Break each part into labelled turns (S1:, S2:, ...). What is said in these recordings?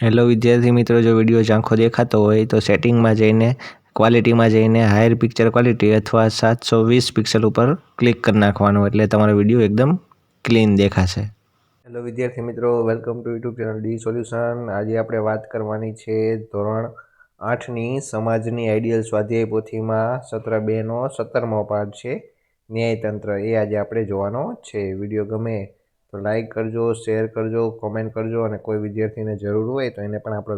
S1: Hello વિદ્યાર્થી મિત્રો, જો વીડિયો ઝાંખો દેખાતો હોય તો સેટિંગમાં જઈને ક્વોલિટીમાં જઈને હાયર પિક્ચર ક્વોલિટી અથવા સાતસો વીસ પિક્સલ ઉપર ક્લિક કરી નાખવાનું. એટલે તમારો વીડિયો એકદમ ક્લીન દેખાશે. હેલો વિદ્યાર્થી મિત્રો welcome to YouTube channel D solution આજે આપણે વાત કરવાની છે ધોરણ આઠની સમાજની આઈડિયલ સ્વાધ્યાય પોથીમાં સત્ર બેનો સત્તરમો પાઠ છે ન્યાયતંત્ર. એ આજે આપણે જોવાનો છે. વીડિયો ગમે તો લાઈક કરજો શેર કરજો કોમેન્ટ કરજો અને કોઈ વિદ્યાર્થીને જરૂર હોય તો એને પણ આપણો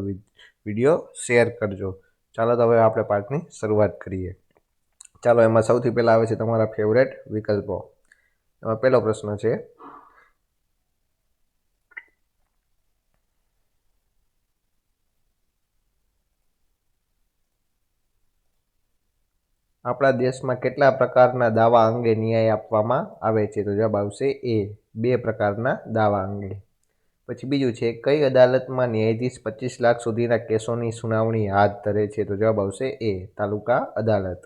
S1: વીડિયો શેર કરજો. ચાલો તો હવે આપણે પાઠની શરૂઆત કરીએ. ચાલો, એમાં સૌથી પહેલાં આવે છે તમારા ફેવરેટ વિકલ્પો. એમાં પહેલો પ્રશ્ન છે, આપણા દેશમાં કેટલા પ્રકારના દાવા અંગે ન્યાય આપવામાં આવે છે? તો જવાબ આવશે એ બે પ્રકારના દાવા અંગે પછી બીજું છે, કઈ અદાલતમાં ન્યાયાધીશ પચીસ લાખ સુધીના કેસોની સુનાવણી હાથ ધરે છે? તો જવાબ આવશે એ, તાલુકા અદાલત.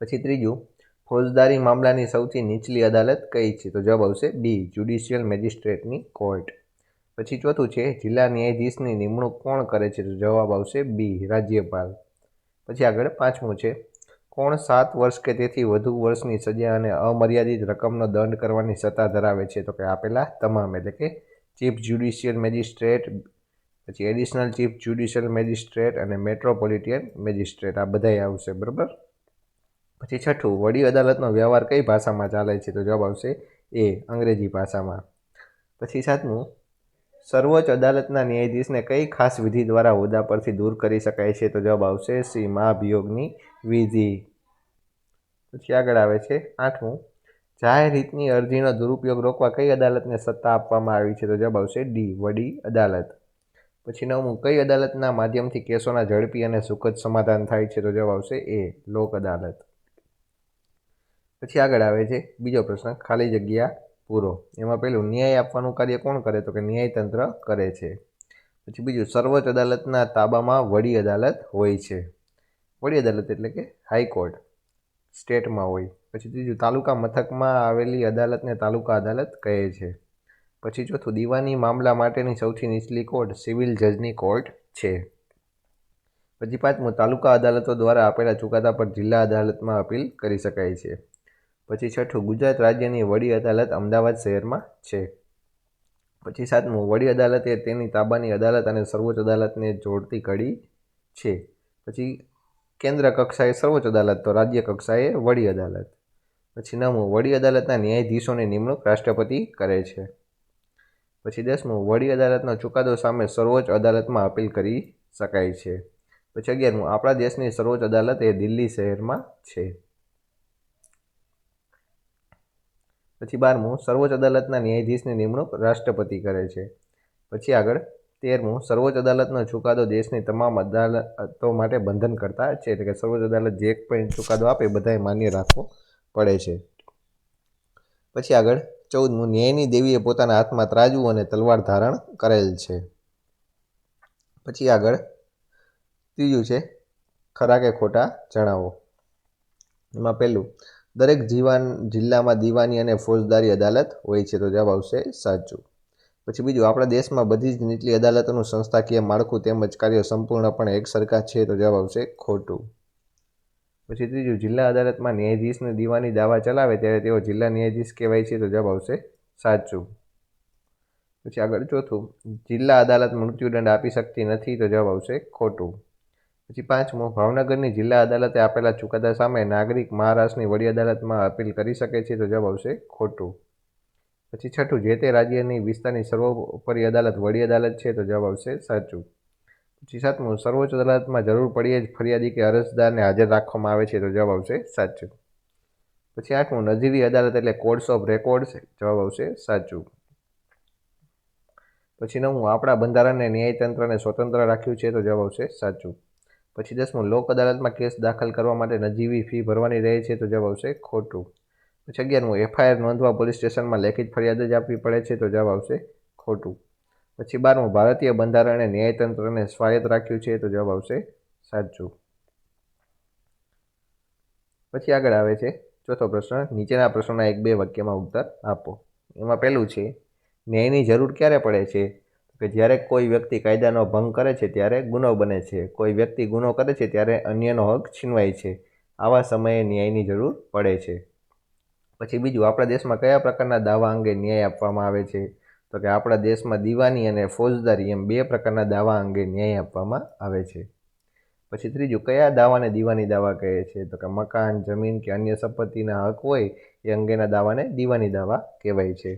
S1: પછી ત્રીજું, ફોજદારી મામલાની સૌથી નીચલી અદાલત કઈ છે? તો જવાબ આવશે બી, જ્યુડિશિયલ મેજિસ્ટ્રેટની કોર્ટ. પછી ચોથું છે, જિલ્લા ન્યાયાધીશની નિમણૂક કોણ કરે છે? તો જવાબ આવશે બી, રાજ્યપાલ. પછી આગળ પાંચમું છે કોણ સાત વર્ષ કે તેથી વધુ વર્ષની સજા અને અમર્યાદિત રકમનો દંડ કરવાની સત્તા ધરાવે છે? તો કે આપેલા તમામ, એટલે કે ચીફ જ્યુડિશિયલ મેજિસ્ટ્રેટ, પછી એડિશનલ ચીફ જ્યુડિશિયલ મેજિસ્ટ્રેટ અને મેટ્રોપોલિટિયન મેજિસ્ટ્રેટ, આ બધાય આવશે, બરાબર? પછી છઠ્ઠું, વડી અદાલતનો વ્યવહાર કઈ ભાષામાં ચાલે છે? તો જવાબ આવશે એ અંગ્રેજી ભાષામાં. પછી સાતમું સર્વોચ્ચ અદાલતના ન્યાયાધીશને કઈ ખાસ વિધિ દ્વારા હોદ્દા પરથી દૂર કરી શકાય છે? તો જવાબ આવશે શ્રી મહાભિયોગની વિધિ. પછી આગળ આવે છે આઠમું. જાહેર હિતની અરજીનો દુરુપયોગ રોકવા કઈ અદાલતને સત્તા આપવામાં આવી છે? તો જવાબ આવશે ડી, વડી અદાલત. પછી નવમું, કઈ અદાલતના માધ્યમથી કેસોના ઝડપી અને સુખદ સમાધાન થાય છે? તો જવાબ આવશે એ, લોક અદાલત. પછી આગળ આવે છે બીજો પ્રશ્ન. ખાલી જગ્યા પૂરો. એમાં પહેલું ન્યાય આપવાનું કાર્ય કોણ કરે? તો કે ન્યાયતંત્ર કરે છે. પછી બીજું, સર્વોચ્ચ અદાલતના તાબામાં વડી અદાલત હોય છે. વડી અદાલત એટલે કે હાઈકોર્ટ, સ્ટેટમાં હોય. પછી ત્રીજું, તાલુકા મથકમાં આવેલી અદાલતને તાલુકા અદાલત કહે છે. પછી ચોથું, દીવાની મામલા માટેની સૌથી નીચલી કોર્ટ સિવિલ જજની કોર્ટ છે. પછી પાંચમું, તાલુકા અદાલતો દ્વારા આપેલા ચુકાદા પર જિલ્લા અદાલતમાં અપીલ કરી શકાય છે. પછી છઠ્ઠું, ગુજરાત રાજ્યની વડી અદાલત અમદાવાદ શહેરમાં છે. પછી સાતમું, વડી અદાલત એ તેની તાબાની અદાલત અને સર્વોચ્ચ અદાલતને જોડતી કડી છે. પછી કેન્દ્ર કક્ષાએ સર્વોચ્ચ અદાલત, તો રાજ્ય કક્ષાએ વડી અદાલત. પછી નવમું, વડી અદાલતના ન્યાયાધીશોની નિમણૂક રાષ્ટ્રપતિ કરે છે. પછી દસમું, વડી અદાલતનો ચુકાદો સામે સર્વોચ્ચ અદાલતમાં અપીલ કરી શકાય છે. પછી અગિયારમું, આપણા દેશની સર્વોચ્ચ અદાલત એ દિલ્હી શહેરમાં છે. પછી બારમું, સર્વોચ્ચ અદાલતના ન્યાયાધીશની નિમણૂક રાષ્ટ્રપતિ કરે છે. પછી આગળ તેરમું, સર્વોચ્ચ અદાલતનો ચુકાદો દેશની તમામ અદાલતો માટે બંધન કરતા છે. એટલે કે સર્વોચ્ચ અદાલત જે પણ ચુકાદો આપે બધાએ માન્ય રાખવો પડે છે. પછી આગળ ચૌદમું, ન્યાયની દેવીએ પોતાના હાથમાં ત્રાજવું અને તલવાર ધારણ કરેલ છે. પછી આગળ ત્રીજું છે, ખરા કે ખોટા જણાવો. એમાં પહેલું દરેક જીવાન, જિલ્લામાં દીવાની અને ફોજદારી અદાલત હોય છે, તો જવાબ આવશે સાચું. પછી બીજું, આપણા દેશમાં બધી જ નીચલી અદાલતોનું સંસ્થાકીય માળખું તેમજ કાર્ય સંપૂર્ણપણે એક સરખા છે, તો જવાબ આવશે ખોટું. પછી ત્રીજું, જિલ્લા અદાલતમાં ન્યાયાધીશને દીવાની દાવા ચલાવે ત્યારે તેઓ જિલ્લા ન્યાયાધીશ કહેવાય છે, તો જવાબ આવશે સાચું. પછી આગળ ચોથું, જિલ્લા અદાલત મૃત્યુદંડ આપી શકતી નથી, તો જવાબ આવશે ખોટું. પછી પાંચમું ભાવનગરની જિલ્લા અદાલતે આપેલા ચુકાદા સામે નાગરિક મહારાષ્ટ્રની વડી અદાલતમાં અપીલ કરી શકે છે તો જવાબ આવશે ખોટું. પછી છઠ્ઠું, જે તે રાજ્યની વિસ્તારની સર્વોપરી અદાલત વડી અદાલત છે તો જવાબ આવશે સાચું. પછી સાતમું, સર્વોચ્ચ અદાલતમાં જરૂર પડીએ જ ફરિયાદી કે અરજદારને હાજર રાખવામાં આવે છે તો જવાબ આવશે સાચું. પછી આઠમું, નજીવી અદાલત એટલે કોર્ટ્સ ઓફ રેકોર્ડ્સ, જવાબ આવશે સાચું. પછી નવમું, આપણા બંધારણને ન્યાયતંત્રને સ્વતંત્ર રાખ્યું છે તો જવાબ આવશે સાચું. પછી દસમું, લોક અદાલતમાં કેસ દાખલ કરવા માટે નજીવી ફી ભરવાની રહે છે તો જવાબ આવશે ખોટું. પછી અગિયારમું, એફઆઈઆર નોંધવા પોલીસ સ્ટેશનમાં લેખિત ફરિયાદ જ આપવી પડે છે તો જવાબ આવશે ખોટું. પછી બારમું, ભારતીય બંધારણે ન્યાયતંત્રને સ્વાયત્ત રાખ્યું છે તો જવાબ આવશે સાચું. પછી આગળ આવે છે ચોથો પ્રશ્ન, નીચેના પ્રશ્નોના એક બે વાક્યમાં ઉત્તર આપો. એમાં પહેલું છે, ન્યાયની જરૂર ક્યારે પડે છે? કે જ્યારે કોઈ વ્યક્તિ કાયદાનો ભંગ કરે છે, ત્યારે ગુનો બને છે. કોઈ વ્યક્તિ ગુનો કરે છે, ત્યારે અન્યનો હક છીનવાય છે. આવા સમયે ન્યાયની જરૂર પડે છે. પછી બીજું, આપણા દેશમાં કયા પ્રકારના દાવા અંગે ન્યાય આપવામાં આવે છે? તો કે આપણા દેશમાં દીવાની અને ફોજદારી એમ બે પ્રકારના દાવા અંગે ન્યાય આપવામાં આવે છે. પછી ત્રીજું, કયા દાવાને દીવાની દાવા કહે છે? તો કે મકાન, જમીન કે અન્ય સંપત્તિના હક હોય એ અંગેના દાવાને દીવાની દાવા કહેવાય છે.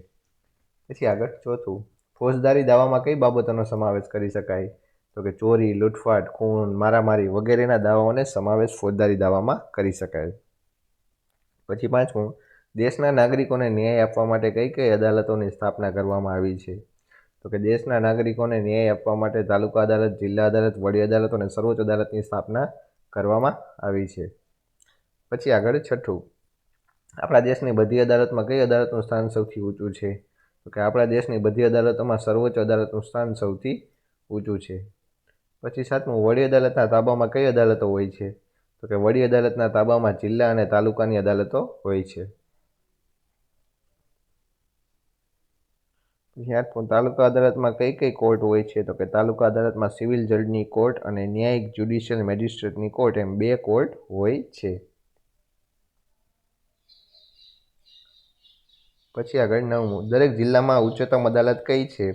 S1: પછી આગળ ચોથું ફોજદારી દાવામાં કઈ બાબતોનો સમાવેશ કરી શકાય? તો કે ચોરી, લૂંટફાટ, ખૂન, મારામારી વગેરેના દાવાઓને સમાવેશ ફોજદારી દાવામાં કરી શકાય. પછી પાંચમું, દેશના નાગરિકોને ન્યાય આપવા માટે કઈ કઈ અદાલતોની સ્થાપના કરવામાં આવી છે? તો કે દેશના નાગરિકોને ન્યાય આપવા માટે તાલુકા અદાલત, જિલ્લા અદાલત, વડી અદાલત અને સર્વોચ્ચ અદાલતની સ્થાપના કરવામાં આવી છે. પછી આગળ છઠ્ઠું, આપણા દેશની બધી અદાલતમાં કઈ અદાલતનું સ્થાન સૌથી ઊંચું છે? તો કે આપણા દેશની બધી અદાલતોમાં સર્વોચ્ચ અદાલતનું સ્થાન સૌથી ઊંચું છે. પછી સાતમું, વડી અદાલતના તાબામાં કઈ અદાલતો હોય છે? તો કે વડી અદાલતના તાબામાં જિલ્લા અને તાલુકાની અદાલતો હોય છે. પછી તાલુકા અદાલતમાં કઈ કઈ કોર્ટ હોય છે? તો કે તાલુકા અદાલતમાં સિવિલ જજની કોર્ટ અને ન્યાયિક જ્યુડિશિયલ મેજિસ્ટ્રેટની કોર્ટ એમ બે કોર્ટ હોય છે. પછી આગળ નવમું દરેક જિલ્લામાં ઉચ્ચતમ અદાલત કઈ છે?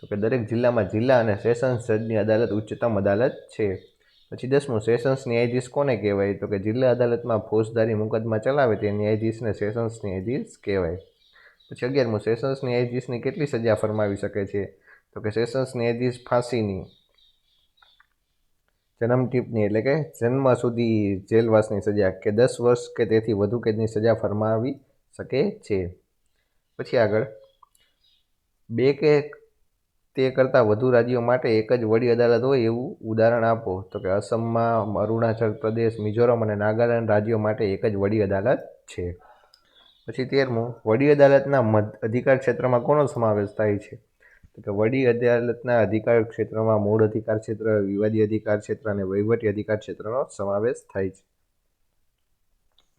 S1: તો કે દરેક જિલ્લામાં જિલ્લા અને સેશન્સ જજની અદાલત ઉચ્ચતમ અદાલત છે. પછી દસમું, સેશન્સ ન્યાયાધીશ કોને કહેવાય? તો કે જિલ્લા અદાલતમાં ફોજદારી મુકદમા ચલાવે તે ન્યાયાધીશને સેશન્સ ન્યાયાધીશ કહેવાય. પછી અગિયારમું, સેશન્સ ન્યાયાધીશની કેટલી સજા ફરમાવી શકે છે? તો કે સેશન્સ ન્યાયાધીશ ફાંસીની જન્મ ટીપની એટલે કે જન્મ સુધી જેલવાસની સજા કે દસ વર્ષ કે તેથી વધુ કેદની સજા ફરમાવી શકે છે. પછી આગળ. બે કે તે કરતાં વધુ રાજ્યો માટે એક જ વડી અદાલત હોય એવું ઉદાહરણ આપો. તો કે અસમમાં અરુણાચલ પ્રદેશ, મિઝોરમ અને નાગાલેન્ડ રાજ્યો માટે એક જ વડી અદાલત છે. પછી તેરમું, વડી અદાલતના અધિકાર ક્ષેત્રમાં કોનો સમાવેશ થાય છે? તો કે વડી અદાલતના અધિકાર ક્ષેત્રમાં મૂળ અધિકાર ક્ષેત્ર, વિવાદી અધિકાર ક્ષેત્ર અને વહીવટી અધિકાર ક્ષેત્રનો સમાવેશ થાય છે.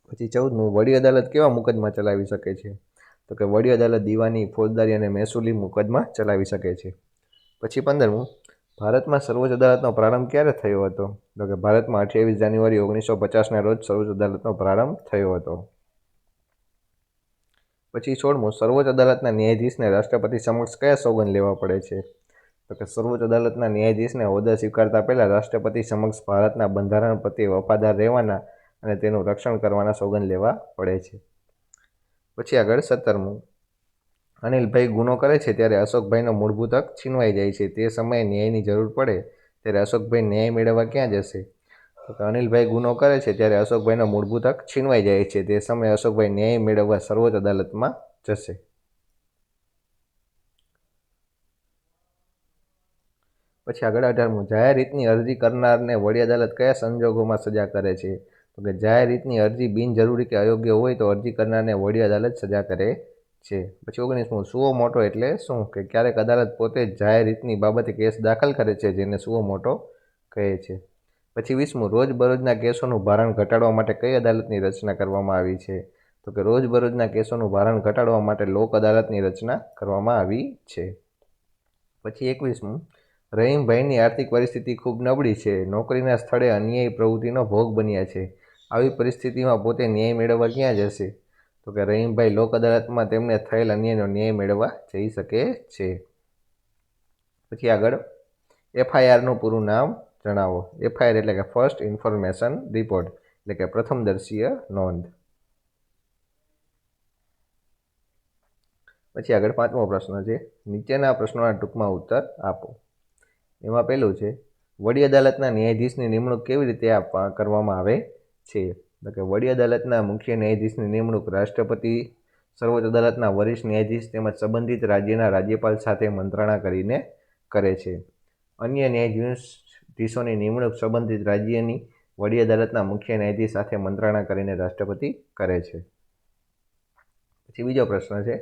S1: પછી ચૌદમું, વડી અદાલત કેવા મુકદમા ચલાવી શકે છે? તો કે વડી અદાલત દીવાની ફોજદારી અને મહેસૂલી મુકદમા ચલાવી શકે છે. પછી પંદરમું, ભારતમાં સર્વોચ્ચ અદાલતનો પ્રારંભ ક્યારે થયો હતો? તો કે ભારતમાં અઠ્યાવીસ જાન્યુઆરી ઓગણીસો પચાસના રોજ સર્વોચ્ચ અદાલતનો પ્રારંભ થયો હતો. પછી સોળમું, સર્વોચ્ચ અદાલતના ન્યાયાધીશને રાષ્ટ્રપતિ સમક્ષ કયા સોગંદ લેવા પડે છે? તો કે સર્વોચ્ચ અદાલતના ન્યાયાધીશને હોદ્દા સ્વીકારતા પહેલાં રાષ્ટ્રપતિ સમક્ષ ભારતના બંધારણ પ્રત્યે વફાદાર રહેવાના અને તેનું રક્ષણ કરવાના સોગંદ લેવા પડે છે. પછી આગળ સત્તરમું. અનિલભાઈ ગુનો કરે છે ત્યારે અશોકભાઈનો મૂળભૂત હક છીનવાઈ જાય છે. તે સમયે ન્યાયની જરૂર પડે ત્યારે અશોકભાઈ ન્યાય મેળવવા ક્યાં જશે? તો અનિલભાઈ ગુનો કરે છે ત્યારે અશોકભાઈનો મૂળભૂત હક છીનવાઈ જાય છે. તે સમયે અશોકભાઈ ન્યાય મેળવવા સર્વોચ્ચ અદાલતમાં જશે. પછી આગળ અઢારમું. જાહેર રીતની અરજી કરનારને વડી અદાલત કયા સંજોગોમાં સજા કરે છે? તો કે જાહેર રીતની અરજી બિનજરૂરી કે અયોગ્ય હોય તો અરજી કરનારને વડી અદાલત સજા કરે છે. પછી ઓગણીસમું, સુઓ મોટો એટલે શું? કે ક્યારેક અદાલત પોતે જાહેર રીતની બાબતે કેસ દાખલ કરે છે જેને સુઓ મોટો કહે છે. પછી વીસમું, રોજબરોજના કેસોનું ભારણ ઘટાડવા માટે કઈ અદાલતની રચના કરવામાં આવી છે? તો કે રોજબરોજના કેસોનું ભારણ ઘટાડવા માટે લોક અદાલતની રચના કરવામાં આવી છે. પછી એકવીસમું, રહીમભાઈની આર્થિક પરિસ્થિતિ ખૂબ નબળી છે. નોકરીના સ્થળે અન્યાયી પ્રવૃત્તિનો ભોગ બન્યા છે. આવી પરિસ્થિતિમાં પોતે ન્યાય મેળવવા ક્યાં જશે? તો કે રહીમભાઈ, લોક અદાલતમાં તેમને થયેલ અન્યાયનો ન્યાય મેળવવા જઈ શકે છે. પછી આગળ. એફઆઈઆરનું પૂરું નામ જણાવો. એફઆઈઆર એટલે કે ફર્સ્ટ ઇન્ફોર્મેશન રિપોર્ટ, એટલે કે પ્રથમદર્શીય નોંધ. પછી આગળ પાંચમો પ્રશ્ન છે. નીચેના પ્રશ્નોના ટૂંકમાં ઉત્તર આપો. એમાં પહેલું છે, વડી અદાલતના ન્યાયાધીશની નિમણૂક કેવી રીતે આપવા, કરવામાં આવે? છે. તો કે વડી અદાલતના મુખ્ય ન્યાયાધીશની નિમણૂક રાષ્ટ્રપતિ, સર્વોચ્ચ અદાલતના વરિષ્ઠ ન્યાયાધીશ તેમજ સંબંધિત રાજ્યના રાજ્યપાલ સાથે મંત્રણા કરીને કરે છે. અન્ય ન્યાયાધીશોની નિમણૂક સંબંધિત રાજ્યની વડી અદાલતના મુખ્ય ન્યાયાધીશ સાથે મંત્રણા કરીને રાષ્ટ્રપતિ કરે છે. પછી બીજો પ્રશ્ન છે,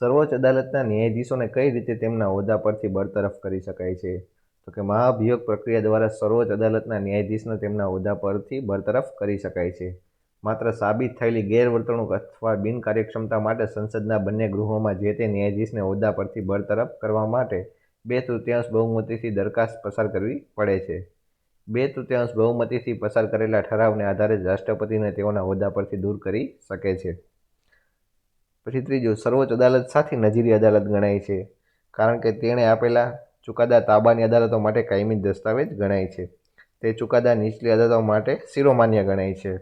S1: સર્વોચ્ચ અદાલતના ન્યાયાધીશોને કઈ રીતે તેમના હોદ્દા પરથી બરતરફ કરી શકાય છે? તો કે મહાભિયોગ પ્રક્રિયા દ્વારા સર્વોચ્ચ અદાલતના ન્યાયાધીશને તેમના હોદ્દા પરથી બરતરફ કરી શકાય છે. માત્ર સાબિત થયેલી ગેરવર્તણૂક અથવા બિનકાર્યક્ષમતા માટે સંસદના બંને ગૃહોમાં જે તે ન્યાયાધીશને હોદ્દા પરથી બરતરફ કરવા માટે બે તૃતીયાંશ બહુમતીથી દરખાસ્ત પસાર કરવી પડે છે. બે તૃતીયાંશ બહુમતીથી પસાર કરેલા ઠરાવને આધારે જ રાષ્ટ્રપતિને તેઓના હોદ્દા પરથી દૂર કરી શકે છે. પછી ત્રીજું, સર્વોચ્ચ અદાલત સાથે નજીરી અદાલત ગણાય છે. કારણ કે તેણે આપેલા ચુકાદા તાબાની અદાલતો માટે કાયમી દસ્તાવેજ ગણાય છે. તે ચુકાદા નીચલી અદાલતો માટે શિરોમાન્ય ગણાય છે.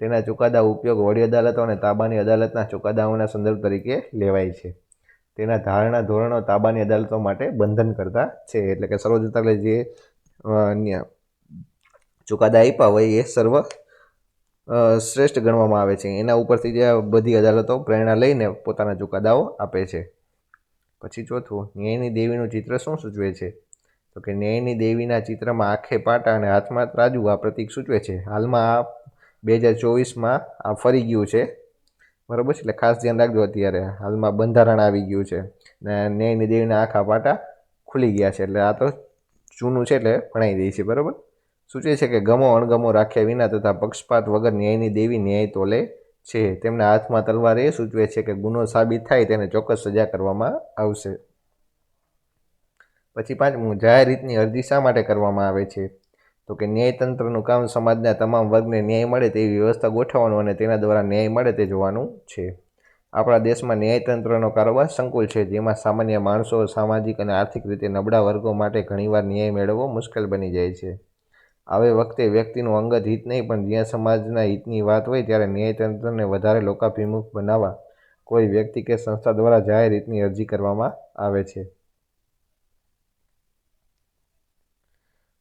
S1: તેના ચુકાદા ઉપયોગ વડી અદાલતો અને તાબાની અદાલતના ચુકાદાઓના સંદર્ભ તરીકે લેવાય છે. તેના ધારણા ધોરણો તાબાની અદાલતો માટે બંધન કરતા છે. એટલે કે સર્વોચ્ચ અદાલતે જે ચુકાદા આપ્યા હોય એ સર્વ શ્રેષ્ઠ ગણવામાં આવે છે. એના ઉપરથી જે બધી અદાલતો પ્રેરણા લઈને પોતાના ચુકાદાઓ આપે છે. પછી ચોથું, ન્યાયની દેવીનું ચિત્ર શું સૂચવે છે? તો કે ન્યાયની દેવીના ચિત્રમાં આંખે પાટા અને હાથમાં ત્રાજુ આ પ્રતીક સૂચવે છે. હાલમાં આ બે હજાર ચોવીસમાં આ ફરી ગયું છે. બરાબર છે? એટલે ખાસ ધ્યાન રાખજો અત્યારે. હાલમાં બંધારણ આવી ગયું છે. ને ન્યાયની દેવીના આખા પાટા ખુલી ગયા છે. એટલે આ તો જૂનું છે એટલે ભણાઈ દઈએ છીએ બરાબર? સૂચવે છે કે ગમો અણગમો રાખ્યા વિના તથા પક્ષપાત વગર ન્યાયની દેવી ન્યાય તોલે છે, તેમના હાથમાં તલવાર એ સૂચવે છે કે ગુનો સાબિત થાય તેને ચોક્કસ સજા કરવામાં આવશે. પછી પાંચમું જાહેર રીતની અરજી શા માટે કરવામાં આવે છે? તો કે ન્યાયતંત્રનું કામ સમાજના તમામ વર્ગને ન્યાય મળે તેવી વ્યવસ્થા ગોઠવવાનું અને તેના દ્વારા ન્યાય મળે તે જોવાનું છે. આપણા દેશમાં ન્યાયતંત્રનો કારોબાર સંકુલ છે, જેમાં સામાન્ય માણસો સામાજિક અને આર્થિક રીતે નબળા વર્ગો માટે ઘણીવાર ન્યાય મેળવવો મુશ્કેલ બની જાય છે. આવે વખતે વ્યક્તિનું અંગત હિત નહીં, પણ જ્યાં સમાજના હિતની વાત હોય ત્યારે ન્યાયતંત્રને વધારે લોકાભિમુખ બનાવવા કોઈ વ્યક્તિ કે સંસ્થા દ્વારા જાહેર હિતની અરજી કરવામાં આવે છે.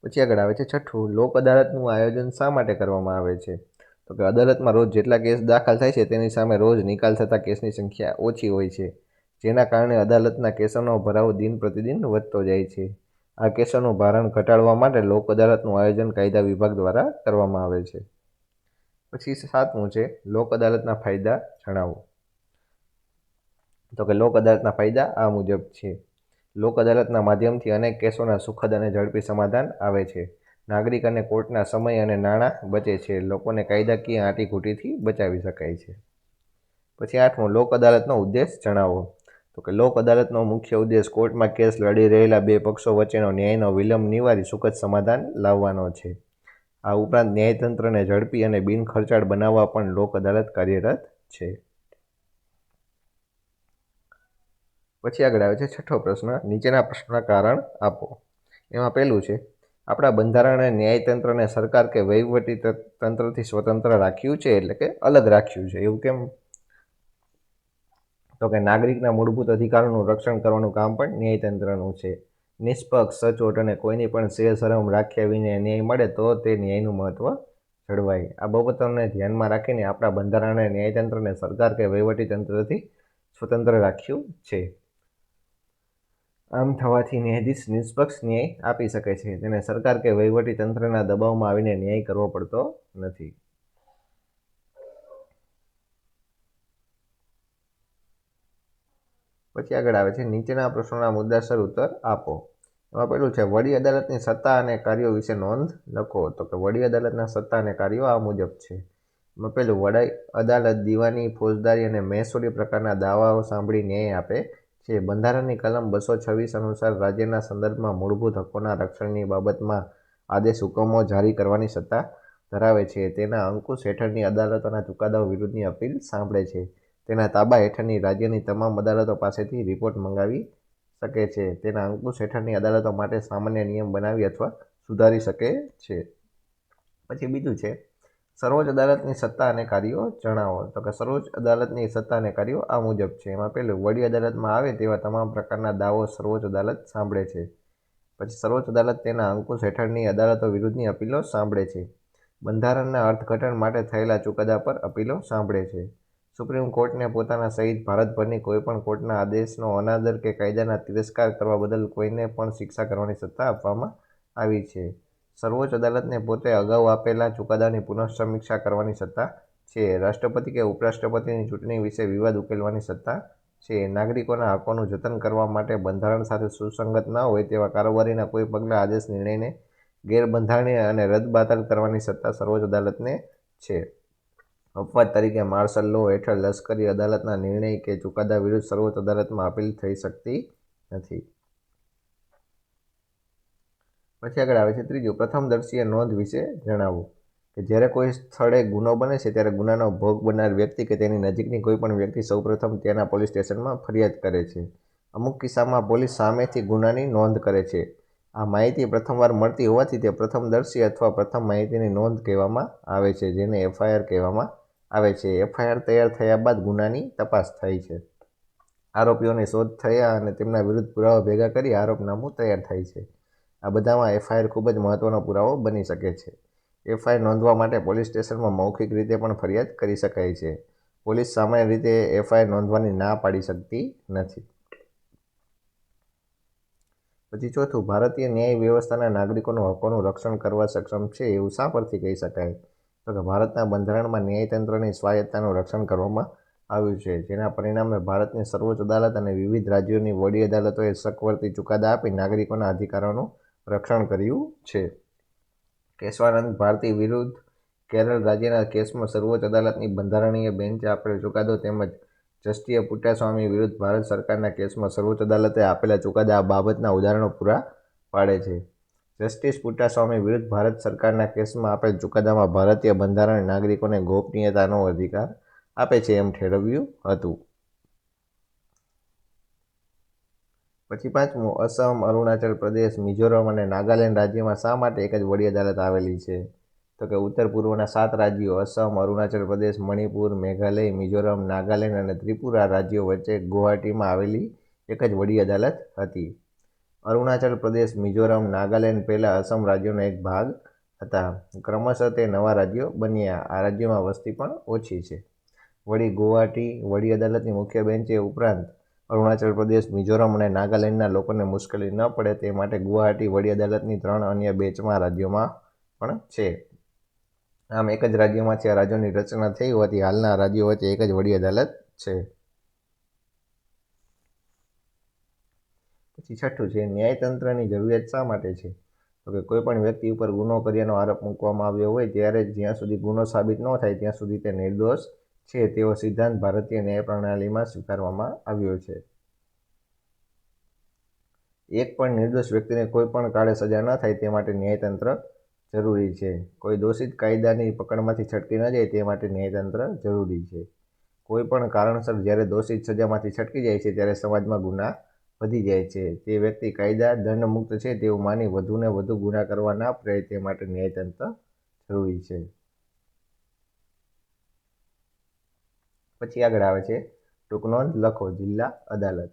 S1: પછી આગળ આવે છે છઠ્ઠું, લોક અદાલતનું આયોજન શા માટે કરવામાં આવે છે? તો કે અદાલતમાં રોજ જેટલા કેસ દાખલ થાય છે, તેની સામે રોજ નિકાલ થતા કેસની સંખ્યા ઓછી હોય છે, જેના કારણે અદાલતના કેસોનો ભરાવો દિન પ્રતિદિન વધતો જાય છે. આ કેસોનું ભારણ ઘટાડવા માટે લોક અદાલતનું આયોજન કાયદા વિભાગ દ્વારા કરવામાં આવે છે. પછી સાતમું છે, લોક અદાલતના ફાયદા જણાવો. તો કે લોક અદાલતના ફાયદા આ મુજબ છે. લોક અદાલતના માધ્યમથી અનેક કેસોના સુખદ અને ઝડપી સમાધાન આવે છે. નાગરિક અને કોર્ટના સમય અને નાણાં બચે છે. લોકોને કાયદાકીય આંટીઘૂંટીથી બચાવી શકાય છે. પછી આઠમું, લોક અદાલતનો ઉદ્દેશ જણાવો. તો કે લોક અદાલતનો મુખ્ય ઉદ્દેશ કોર્ટમાં કેસ લડી રહેલા બે પક્ષો વચ્ચેનો ન્યાયનો વિલંબ નિવારી સુખદ સમાધાન લાવવાનો છે. આ ઉપરાંત ન્યાયતંત્રને ઝડપી અને બિનખર્ચાળ બનાવવા પણ લોક અદાલત કાર્યરત છે. પછી આગળ આવે છે છઠ્ઠો પ્રશ્ન, નીચેના પ્રશ્નના કારણ આપો. એમાં પહેલું છે, આપણા બંધારણે ન્યાયતંત્રને સરકાર કે વહીવટી તંત્રથી સ્વતંત્ર રાખ્યું છે એટલે કે અલગ રાખ્યું છે? એવું કેમ? તો કે નાગરિકના મૂળભૂત અધિકારોનું રક્ષણ કરવાનું કામ પણ ન્યાયતંત્રનું છે. નિષ્પક્ષ, સચોટ અને કોઈની પણ શેરશરમ રાખ્યા વિને ન્યાય મળે તો તે ન્યાયનું મહત્ત્વ જળવાય. આ બાબતોને ધ્યાનમાં રાખીને આપણા બંધારણે ન્યાયતંત્રને સરકાર કે વહીવટી તંત્રથી સ્વતંત્ર રાખ્યું છે. આમ થવાથી ન્યાયાધીશ નિષ્પક્ષ ન્યાય આપી શકે છે. તેને સરકાર કે વહીવટી તંત્રના દબાવમાં આવીને ન્યાય કરવો પડતો નથી. પછી આગળ આવે છે, નીચેના પ્રશ્નોના મુદ્દાસર ઉત્તર આપો. એમાં પેલું છે, વડી અદાલતની સત્તા અને કાર્યો વિશે નોંધ લખો. તો કે વડી અદાલતના સત્તા અને કાર્યો આ મુજબ છે. એમાં પેલું વડાઈ અદાલત દીવાની ફોજદારી અને મહેસૂલી પ્રકારના દાવાઓ સાંભળી ન્યાય આપે છે. બંધારણની કલમ બસો છવ્વીસ અનુસાર રાજ્યના સંદર્ભમાં મૂળભૂત હકોના રક્ષણની બાબતમાં આદેશ હુકમો જારી કરવાની સત્તા ધરાવે છે. તેના અંકુશ હેઠળની અદાલતોના ચુકાદાઓ વિરુદ્ધની અપીલ સાંભળે છે. તેના તાબા હેઠળની રાજ્યની તમામ અદાલતો પાસેથી રિપોર્ટ મંગાવી શકે છે. તેના અંકુશ હેઠળની અદાલતો માટે સામાન્ય નિયમ બનાવી અથવા સુધારી શકે છે. પછી બીજું છે, સર્વોચ્ચ અદાલતની સત્તા અને કાર્યો જણાવો. તો કે સર્વોચ્ચ અદાલતની સત્તા અને કાર્યો આ મુજબ છે. એમાં પહેલું, વડી અદાલતમાં આવે તેવા તમામ પ્રકારના દાવો સર્વોચ્ચ અદાલત સાંભળે છે. પછી સર્વોચ્ચ અદાલત તેના અંકુશ હેઠળની અદાલતો વિરુદ્ધની અપીલો સાંભળે છે. બંધારણના અર્થઘટન માટે થયેલા ચુકાદા પર અપીલો સાંભળે છે. સુપ્રીમ કોર્ટને પોતાના સહિત ભારતભરની કોઈપણ કોર્ટના આદેશનો અનાદર કે કાયદાના તિરસ્કાર કરવા બદલ કોઈને પણ શિક્ષા કરવાની સત્તા આપવામાં આવી છે. સર્વોચ્ચ અદાલતને પોતે અગાઉ આપેલા ચુકાદાની પુનઃસમીક્ષા કરવાની સત્તા છે. રાષ્ટ્રપતિ કે ઉપરાષ્ટ્રપતિની ચૂંટણી વિશે વિવાદ ઉકેલવાની સત્તા છે. નાગરિકોના હકોનું જતન કરવા માટે બંધારણ સાથે સુસંગત ન હોય તેવા કારોબારીના કોઈ પગલાં આદેશ નિર્ણયને ગેરબંધારણીય અને રદબાતલ કરવાની સત્તા સર્વોચ્ચ અદાલતને છે. અપવાદ તરીકે માર્શલ લો હેઠળ લશ્કરી અદાલતના નિર્ણય કે ચુકાદા વિરુદ્ધ સર્વોચ્ચ અદાલતમાં અપીલ થઈ શકતી નથી. પછી આગળ આવે છે ત્રીજું, પ્રથમદર્શીય નોંધ વિશે જણાવવું કે જ્યારે કોઈ સ્થળે ગુનો બને છે, ત્યારે ગુનાનો ભોગ બનનાર વ્યક્તિ કે તેની નજીકની કોઈ પણ વ્યક્તિ સૌપ્રથમ ત્યાંના પોલીસ સ્ટેશનમાં ફરિયાદ કરે છે. અમુક કિસ્સામાં પોલીસ સામેથી ગુનાની નોંધ કરે છે. આ માહિતી પ્રથમવાર મળતી હોવાથી તે પ્રથમદર્શી અથવા પ્રથમ માહિતીની નોંધ કહેવામાં આવે છે, જેને એફઆઈઆર કહેવામાં આવે છે. એફઆઈઆર તૈયાર થયા બાદ ગુનાની તપાસ થાય છે. આરોપીઓની શોધ થયા અને તેમના વિરુદ્ધ પુરાવા ભેગા કરી આરોપનામું તૈયાર થાય છે. આ બધામાં એફઆઈઆર ખૂબ જ મહત્ત્વનો પુરાવો બની શકે છે. એફઆઈઆર નોંધવા માટે પોલીસ સ્ટેશનમાં મૌખિક રીતે પણ ફરિયાદ કરી શકાય છે. પોલીસ સામાન્ય રીતે એફઆઈઆર નોંધવાની ના પાડી શકતી નથી. પછી ચોથું, ભારતીય ન્યાય વ્યવસ્થાના નાગરિકોના હકોનું રક્ષણ કરવા સક્ષમ છે એવું શા પરથી કહી શકાય? તો કે ભારતના બંધારણમાં ન્યાયતંત્રની સ્વાયત્તાનું રક્ષણ કરવામાં આવ્યું છે, જેના પરિણામે ભારતની સર્વોચ્ચ અદાલત અને વિવિધ રાજ્યોની વડી અદાલતોએ સકવર્તી ચુકાદા આપી નાગરિકોના અધિકારોનું રક્ષણ કર્યું છે. કેશવાનંદ ભારતી વિરુદ્ધ કેરળ રાજ્યના કેસમાં સર્વોચ્ચ અદાલતની બંધારણીય બેન્ચે આપેલ ચુકાદો તેમજ જસ્ટિય પુટ્ટાસ્વામી વિરુદ્ધ ભારત સરકારના કેસમાં સર્વોચ્ચ અદાલતે આપેલા ચુકાદા આ બાબતના ઉદાહરણો પૂરા પાડે છે. જસ્ટિસ પુટ્ટાસ્વામી વિરુદ્ધ ભારત સરકારના કેસમાં આપેલ ચુકાદામાં ભારતીય બંધારણ નાગરિકોને ગોપનીયતાનો અધિકાર આપે છે એમ ઠેરવ્યું હતું. પછી પાંચમું, અસમ, અરુણાચલ પ્રદેશ, મિઝોરમ અને નાગાલેન્ડ રાજ્યમાં શા માટે એક જ વડી અદાલત આવેલી છે? તો કે ઉત્તર પૂર્વના સાત રાજ્યો, અસમ, અરુણાચલ પ્રદેશ, મણિપુર, મેઘાલય, મિઝોરમ, નાગાલેન્ડ અને ત્રિપુરા રાજ્યો વચ્ચે ગુવાહાટીમાં આવેલી એક જ વડી અદાલત હતી. અરુણાચલ પ્રદેશ, મિઝોરમ, નાગાલેન્ડ પહેલાં અસમ રાજ્યોનો એક ભાગ હતા. ક્રમશઃ તે નવા રાજ્યો બન્યા. આ રાજ્યોમાં વસ્તી પણ ઓછી છે. વળી ગુવાહાટી વડી અદાલતની મુખ્ય બેન્ચે ઉપરાંત અરુણાચલ પ્રદેશ, મિઝોરમ અને નાગાલેન્ડના લોકોને મુશ્કેલી ન પડે તે માટે ગુવાહાટી વડી અદાલતની ત્રણ અન્ય બેચમાં રાજ્યોમાં પણ છે. આમ એક જ રાજ્યમાંથી આ રાજ્યોની રચના થઈ હોવાથી હાલના રાજ્યો વચ્ચે એક જ વડી અદાલત છે. પછી છઠ્ઠું છે. ન્યાયતંત્રની જરૂરિયાત શા માટે છે? તો કે કોઈ પણ વ્યક્તિ ઉપર ગુનો કર્યાનો આરોપ મૂકવામાં આવ્યો હોય ત્યારે જ્યાં સુધી ગુનો સાબિત ન થાય ત્યાં સુધી તે નિર્દોષ છે તેવો સિદ્ધાંત ભારતીય ન્યાય પ્રણાલીમાં સ્વીકારવામાં આવ્યો છે. એક પણ નિર્દોષ વ્યક્તિને કોઈ પણ કાળે સજા ન થાય તે માટે ન્યાયતંત્ર જરૂરી છે. કોઈ દોષિત કાયદાની પકડમાંથી છટકી ન જાય તે માટે ન્યાયતંત્ર જરૂરી છે. કોઈ પણ કારણસર જ્યારે દોષિત સજામાંથી છટકી જાય છે ત્યારે સમાજમાં ગુના વધી જાય છે. તે વ્યક્તિ કાયદા દંડમુક્ત છે તેવું માની વધુને વધુ ગુના કરવા ના પ્રેરે તે માટે ન્યાયતંત્ર જરૂરી છે. પછી આગળ આવે છે. ટૂંક નોંધ લખો, જિલ્લા અદાલત.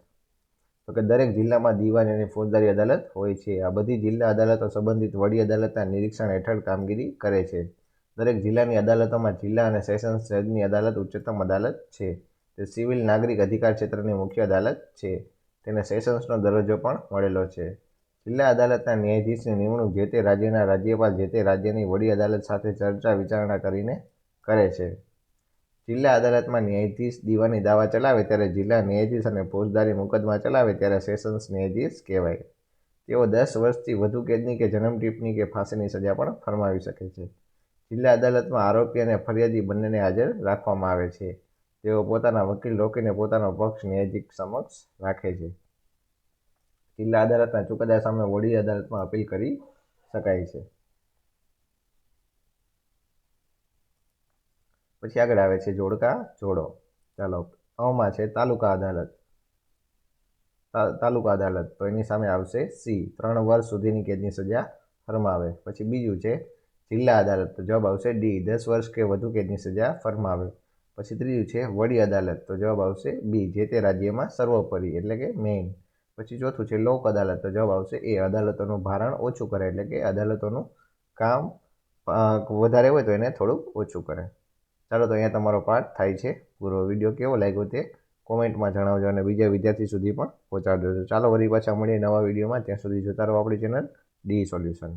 S1: તો કે દરેક જિલ્લામાં દીવાની અને ફોજદારી અદાલત હોય છે. આ બધી જિલ્લા અદાલતો સંબંધિત વડી અદાલતના નિરીક્ષણ હેઠળ કામગીરી કરે છે. દરેક જિલ્લાની અદાલતોમાં જિલ્લા અને સેશન્સ જજની અદાલત ઉચ્ચતમ અદાલત છે. તે સિવિલ નાગરિક અધિકાર ક્ષેત્રની મુખ્ય અદાલત છે. તેને સેશન્સનો દરજ્જો પણ મળેલો છે. જિલ્લા અદાલતના ન્યાયાધીશની નિમણૂક જે તે રાજ્યના રાજ્યપાલ, જે તે રાજ્યની વડી અદાલત સાથે ચર્ચા વિચારણા કરીને કરે છે. જિલ્લા અદાલતમાં ન્યાયાધીશ દીવાની દાવા ચલાવે ત્યારે જિલ્લા ન્યાયાધીશ અને ફોજદારી મુકદ્દમા ચલાવે ત્યારે સેશન્સ ન્યાયાધીશ કહેવાય. તેઓ દસ વર્ષથી વધુ કેદની કે જન્મ ટીપની કે ફાંસીની સજા પણ ફરમાવી શકે છે. જિલ્લા અદાલતમાં આરોપી અને ફરિયાદી બંનેને હાજર રાખવામાં આવે છે. તેઓ પોતાના વકીલ રોકીને પોતાનો પક્ષ ન્યાયાધીશ સમક્ષ રાખે છે. જિલ્લા અદાલતના ચુકાદા સામે વડી અદાલતમાં અપીલ કરી શકાય છે. પછી આગળ આવે છે જોડકા જોડો. ચાલો, અમાં છે તાલુકા અદાલત. તાલુકા અદાલત, તો એની સામે આવશે સી, ત્રણ વર્ષ સુધીની કેદની સજા ફરમાવે. પછી બીજું છે જિલ્લા અદાલત, તો જવાબ આવશે ડી, દસ વર્ષ કે વધુ કેદની સજા ફરમાવે. પછી ત્રીજું છે વડી અદાલત. તો જવાબ આવશે બી, જે તે રાજ્યમાં સર્વોપરી, એટલે કે મેઇન પછી ચોથું છે લોક અદાલત. તો જવાબ આવશે એ, અદાલતોનું ભારણ ઓછું કરે, એટલે કે અદાલતોનું કામ વધારે હોય તો એને થોડુંક ઓછું કરે. ચાલો તો અહીંયા તમારો પાઠ થાય છે. પૂરો વીડિયો કેવો લાગ્યો તે કોમેન્ટમાં જણાવજો અને બીજા વિદ્યાર્થી સુધી પણ પહોંચાડજો. ચાલો વળી પાછા મળીએ નવા વિડીયોમાં. ત્યાં સુધી જોતા રહો આપણી ચેનલ ડી સોલ્યુશન.